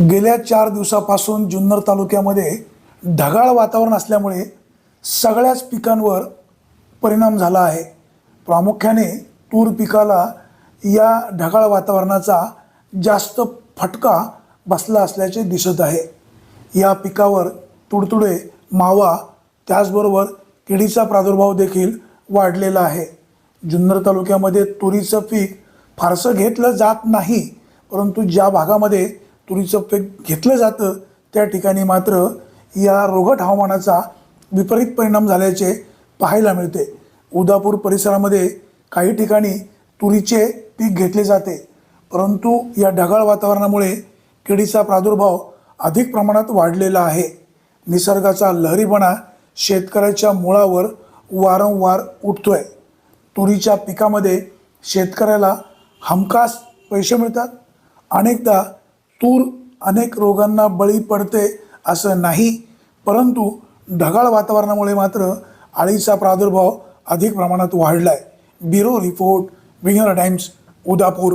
गेल्या चार दिवसापासून जुन्नर तालुक्यामध्ये ढगाळ वातावरण असल्यामुळे सगळ्याच पिकांवर परिणाम झाला आहे. प्रामुख्याने तूर पिकाला या ढगाळ वातावरणाचा जास्त फटका बसला असल्याचे दिसत आहे. या पिकावर तुडतुडे मावा त्याचबरोबर किडीचा प्रादुर्भाव देखील वाढलेला आहे. जुन्नर तालुक्यामध्ये तुरीचं पीक फारसं घेतलं जात नाही परंतु ज्या भागामध्ये तुरीचं पीक घेतलं जातं त्या ठिकाणी मात्र या रोगट हवामानाचा विपरीत परिणाम झाल्याचे पाहायला मिळते. उदापूर परिसरामध्ये काही ठिकाणी तुरीचे पीक घेतले जाते परंतु या ढगाळ वातावरणामुळे किडीचा प्रादुर्भाव अधिक प्रमाणात वाढलेला आहे. निसर्गाचा लहरीपणा शेतकऱ्याच्या मुळावर वारंवार उठतोय. तुरीच्या पिकामध्ये शेतकऱ्याला हमखास पैसे मिळतात. अनेकदा तूर अनेक रोगांना बळी पडते असं नाही परंतु ढगाळ वातावरणामुळे मात्र आळीचा प्रादुर्भाव अधिक प्रमाणात वाढला आहे ब्युरो रिपोर्ट विंगर टाइम्स उदापूर.